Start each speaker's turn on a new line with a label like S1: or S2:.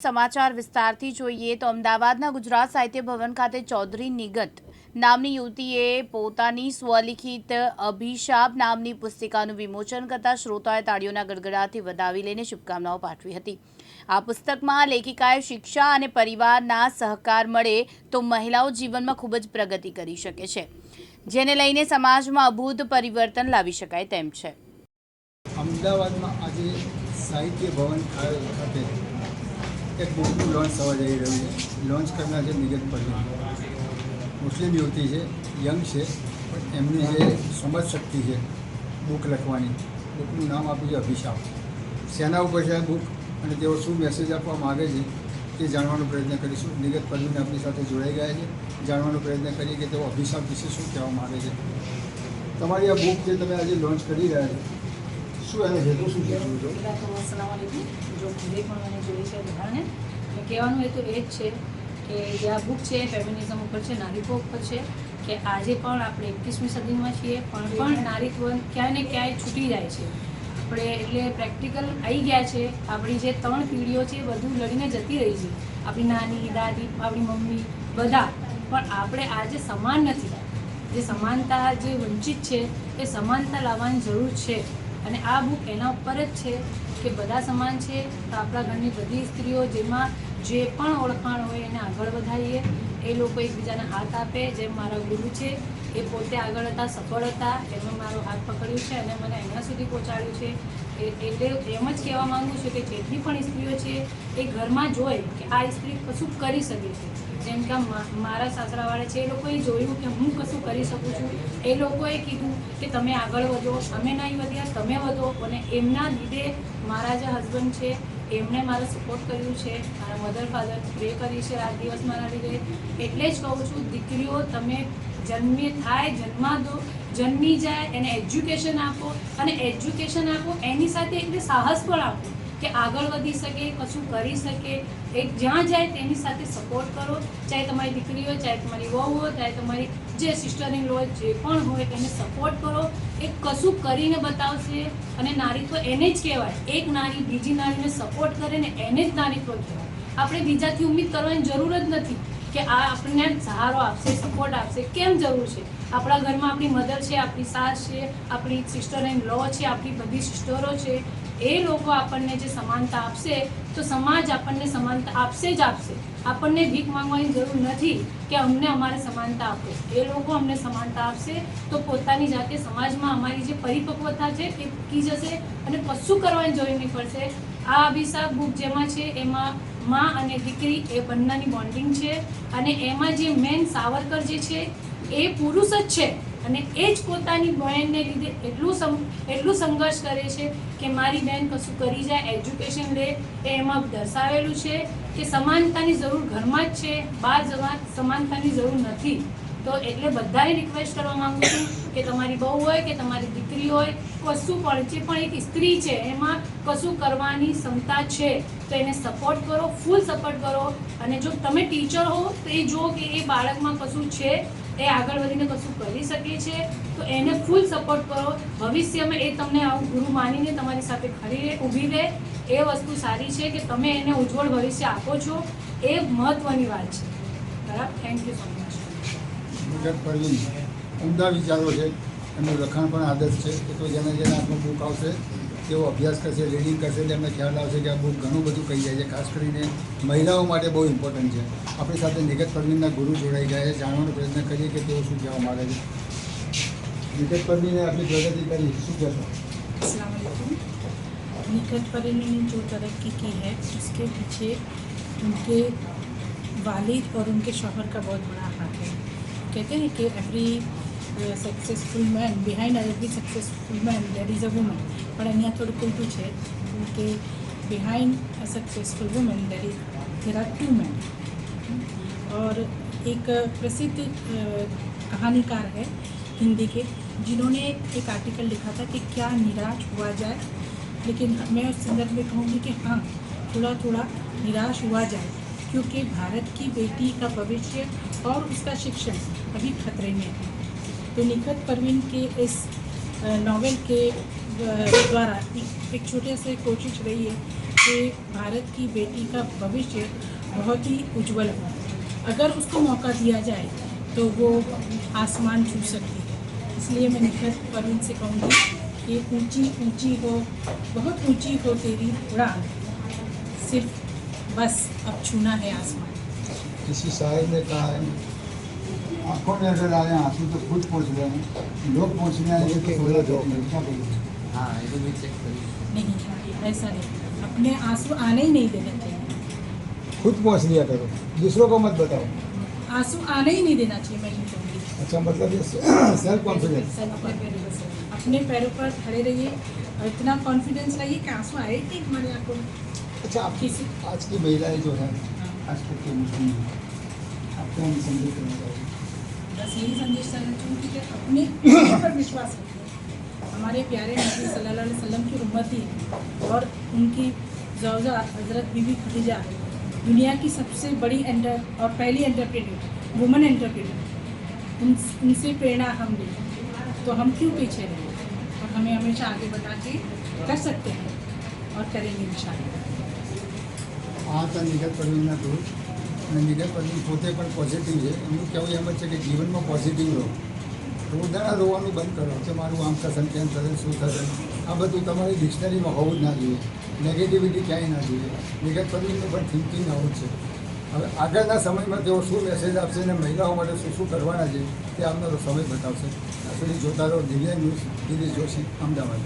S1: સમાચાર વિસ્તારથી જોઈએ તો અમદાવાદના ગુજરાત સાહિત્ય ભવન ખાતે ચૌધરી નિગત નામની યુવતીએ પોતાની સ્વલિખિત અભિશાપ નામની પુસ્તિકાનું વિમોચન કરતા શ્રોતાએ તાળીઓના ગડગડાથી વધાવી લઈને શુભકામનાઓ પાઠવી હતી. આ પુસ્તકમાં લેખિકાએ શિક્ષા અને પરિવારના સહકાર મળે તો મહિલાઓ જીવનમાં ખૂબ જ પ્રગતિ કરી શકે છે. જેને લઈને સમાજમાં અભૂત પરિવર્તન લાવી શકાય તેમ છે.
S2: અમદાવાદમાં આજે સાહિત્ય ભવન ખાતે એક બુકનું લોન્ચ થવા જઈ રહ્યું છે. લોન્ચ કરનાર છે નિગત પરવીન મુસ્લિમ યુવતી છે યંગ છે, પણ એમની જે સમજ શક્તિ છે બુક લખવાની બુકનું નામ આપ્યું છે અભિશાપ. શેના ઉપર છે આ બુક અને તેઓ શું મેસેજ આપવા માગે છે તે જાણવાનો પ્રયત્ન કરીશું. નિગત પરવીન આપણી સાથે જોડાઈ ગયા છે. જાણવાનો પ્રયત્ન કરીએ કે તેઓ અભિશાપ વિશે શું કહેવા માગે છે. તમારી આ બુક જે તમે આજે લોન્ચ કરી રહ્યા છો શું એનો હેતુ શું છે?
S3: પહેલાં તો અસલામ વાલેકુમ. જો જે પણ મને જોઈ છે બધાને કહેવાનું એ તો એ જ છે કે જે આ બુક છે ફેમિનિઝમ ઉપર છે નારીત્વ ઉપર છે કે આજે પણ આપણે એકવીસમી સદીમાં છીએ પણ પણ નારીત્વ ક્યાંય ને ક્યાંય છૂટી જાય છે. આપણે એટલે પ્રેક્ટિકલ આવી ગયા છે આપણી જે ત્રણ પેઢીઓ છે એ બધું લડીને જતી રહી છે. આપણી નાની દાદી આપણી મમ્મી બધા. પણ આપણે આજે સમાન નથી. જે સમાનતા જે વંચિત છે એ સમાનતા લાવવાની જરૂર છે. અને આ બુક એના ઉપર જ છે કે બધા સમાન છે. તો આપણા ઘરની બધી સ્ત્રીઓ જેમાં જે પણ ઓળખાણ હોય એને આગળ વધારીએ. એ લોકો એકબીજાને હાથ આપે, જેમ મારા ગુરુ છે. એ પોતે આગળ હતા, સફળ હતા, એમણે મારો હાથ પકડ્યું છે અને મને અહીંયા સુધી પહોંચાડ્યું છે. એટલે એમ જ કહેવા માંગુ છું કે જેટલી પણ સ્ત્રીઓ છે, એ ઘરમાં જોઈ કે આ સ્ત્રી કશું કરી શકે છે. જેમ કે મારા સાસરાવાળા છે, એ લોકોએ જોયું કે હું કશું કરી શકું છું. એ લોકોએ કીધું કે તમે આગળ વધો, અમે નહીં વધ્યા, તમે વધો. અને એમના લીધે મારા જે હસબન્ડ છે, એમણે મારો સપોર્ટ કર્યું છે. મારા મધર ફાધર પ્રે કરી છે, રાત દિવસ મારા લીધે. એટલે જ કહું છું, દીકરીઓ, તમે જન્મે થાય જન્મા દો જન્મી જાય, એને એજ્યુકેશન આપો અને એજ્યુકેશન આપો, એની સાથે એટલે સાહસ પણ આપો કે આગળ વધી શકે, કશું કરી શકે. એક જ્યાં જાય તેની સાથે સપોર્ટ કરો. ચાહે તમારી દીકરી હોય, ચાહે તમારી વહુ હોય, ચાહે તમારી જે સિસ્ટર ઇન લો જે પણ હોય, એને સપોર્ટ કરો. એ કશું કરીને બતાવશે અને નારીત્વ એને જ કહેવાય. એક નારી બીજી નારીને સપોર્ટ કરે ને એને જ નારીત્વ કહેવાય. આપણે બીજાથી ઉમ્મીદ કરવાની જરૂર જ નથી. કે આ આપણને સહારો આપશે સપોર્ટ આપશે. કેમ જરૂર છે? આપણા ઘરમાં આપણી મધર છે, આપણી સાસ છે, આપણી સિસ્ટર એન્ડ લો છે, આપણી બધી સિસ્ટરો છે. એ લોકો આપણને જે સમાનતા આપશે, તો સમાજ આપણને સમાનતા આપશે જ આપશે. આપણને ભીખ માંગવાની જરૂર નથી કે અમને અમારે સમાનતા આપો. એ લોકો અમને સમાનતા આપશે, તો પોતાની જાતે સમાજમાં અમારી જે પરિપક્વતા છે એ મૂકી જશે અને કશું કરવાની જરૂર નહીં પડશે. આ અભિશાપ બુક જેમાં છે, એમાં માં અને દીકરી એ બંનેની બોન્ડિંગ છે અને એમાં જે મેન સાવરકર જે છે એ પુરુષ જ છે અને એ જ પોતાની બહેનને લીધે એટલું એટલું સંઘર્ષ કરે છે કે મારી બહેન કશું કરી જાય એજ્યુકેશન લે. એ એમાં દર્શાવેલું છે કે સમાનતાની જરૂર ઘરમાં જ છે બહાર જવા સમાનતાની જરૂર નથી. તો એટલે બધાએ રિક્વેસ્ટ કરવા માંગુ છું કે તમારી બહુ હોય, કે તમારી દીકરી હોય, કશું પણ, જે પણ એક સ્ત્રી છે, એમાં કશું કરવાની ક્ષમતા છે, તો એને સપોર્ટ કરો ફૂલ સપોર્ટ કરો. અને જો તમે ટીચર હો, તો એ જો કે એ બાળકમાં કશું છે, એ આગળ વધીને કશું કરી શકે છે, તો એને ફૂલ સપોર્ટ કરો. ભવિષ્યમાં એ તમને આવું ગુરુ માનીને તમારી સાથે ખરી રહે, ઊભી રહે. એ વસ્તુ સારી છે કે તમે એને ઉજ્જવળ ભવિષ્ય આપો છો. એ મહત્ત્વની વાત છે. બરાબર? Thank you so much
S2: નિગત Parveen ઉમદા વિચારો છે એમનું લખાણ પણ આદર્શ છે એ તો જેને જેને આપણું બુક આવશે તેઓ અભ્યાસ કરશે રીડિંગ કરશે એટલે એમને ખ્યાલ આવશે કે આ બુક ઘણું બધું કહી જાય છે ખાસ કરીને મહિલાઓ માટે બહુ ઇમ્પોર્ટન્ટ છે આપણી સાથે નિગત પરવીનના ગુરુ જોડાઈ ગયા છે જાણવાનો પ્રયત્ન કરીએ કે તેઓ શું કહેવા માગે છે નિગત પરવીને આપણી પ્રગતિ કરી શું કહેશો
S4: अस्सलाम वालेकुम निकट परिणी ने जो तरक्की की है उसके पीछे उनके वालिद और उनके शौहर का बहुत बड़ा हाथ है कहते हैं कि every successful man behind every successful man there is a woman પણ અહીંયા થોડુંક ઉલટું છે કે behind a successful woman there is there are two man और एक प्रसिद्ध अ, कहानीकार है हिंदी के जिन्होंने एक आर्टिकल लिखा था कि क्या निराश हुआ जाए लेकिन मैं उस संदर्भ में कहूँगी कि हाँ थोड़ा थोड़ा निराश हुआ जाए क्योंकि भारत की बेटी का भविष्य और उसका शिक्षण अभी खतरे में है। तो निखत परवीन के इस नॉवेल के द्वारा एक- छोटे से कोशिश रही है कि कि भारत की बेटी का भविष्य बहुत ही उज्जवल हो। अगर उसको मौका दिया जाए तो वो आसमान छू सकती है। इसलिए मैं निखत परवीन से कहूँगी कि ऊँची ऊँची हो, बहुत ऊँची हो तेरी उड़ान सिर्फ़ बस अब छूना है आसमान।
S2: किसी शायर ने कहा है आँखों में अगर आए आँसू तो खुद पहुँच रहे हैं। लोग पहुँचने आएँगे तो सोलह जो क्या बोलूँ
S5: हाँ ये तो भी चेक करिए।
S4: नहीं ऐसा नहीं। अपने आँसू आने ही नहीं देना चाहिए।
S2: खुद पहुँच लिया करो। दूसरों को मत बताओ।
S4: आँसू आने ही नहीं देना चाहिए मैं यूँ कहूँगी।
S2: अच्छा मतलब ये सेल्फ कॉन्फिडेंस
S4: अपने पैरों पर अपने पैरों पर खड़े रहिए और इतना कॉन्फिडेंस लाइए कि आँसू आए कि हमारे आँखों में।
S2: अच्छा
S4: आपकी
S2: आज की महिलाएँ जो है आज तक के मुस्लिम हैं, आपको हम संदेश देना चाहिए।
S4: बस यही संदेश देना चाहूँगी कि अपने पर विश्वास रखें हमारे प्यारे नबी सल्लल्लाहु अलैहि वसल्लम की उम्मती हैं और उनकी जौजा हज़रत बीबी खदीजा दुनिया की सबसे बड़ी एंटर और पहली एंटरप्रेन्योर वुमन एंटरप्रेन्योर। उन उनसे प्रेरणा हम लें तो हम क्यों पीछे रहें? और हमें हमेशा आगे बढ़ा के कर सकते हैं और करेंगे इंशाल्लाह।
S2: આ હતા નિગત પરવીનના ગ્રુપ અને નિગત પરવીન પોતે પણ પોઝિટિવ છે. એમનું કહેવું એમ જ છે કે જીવનમાં પોઝિટિવ રહો. રોદાના રોવાનું બંધ કરો. કે મારું આમ થશે કેમ થશે, શું થશે. આ બધું તમારી ડિક્શનરીમાં હોવું જ ના જોઈએ. નેગેટિવિટી ક્યાંય ના જોઈએ. નિગત પરવીનનું પણ થિંકિંગ આવું છે. હવે આગળના સમયમાં તેઓ શું મેસેજ આપશે અને મહિલાઓ માટે શું શું કરવાના છે, તે આવનારો સમય બતાવશે. આ સુધી જોતા રહો. દિવ્યાંગ ન્યૂઝ, દિનેશ જોશી, અમદાવાદ.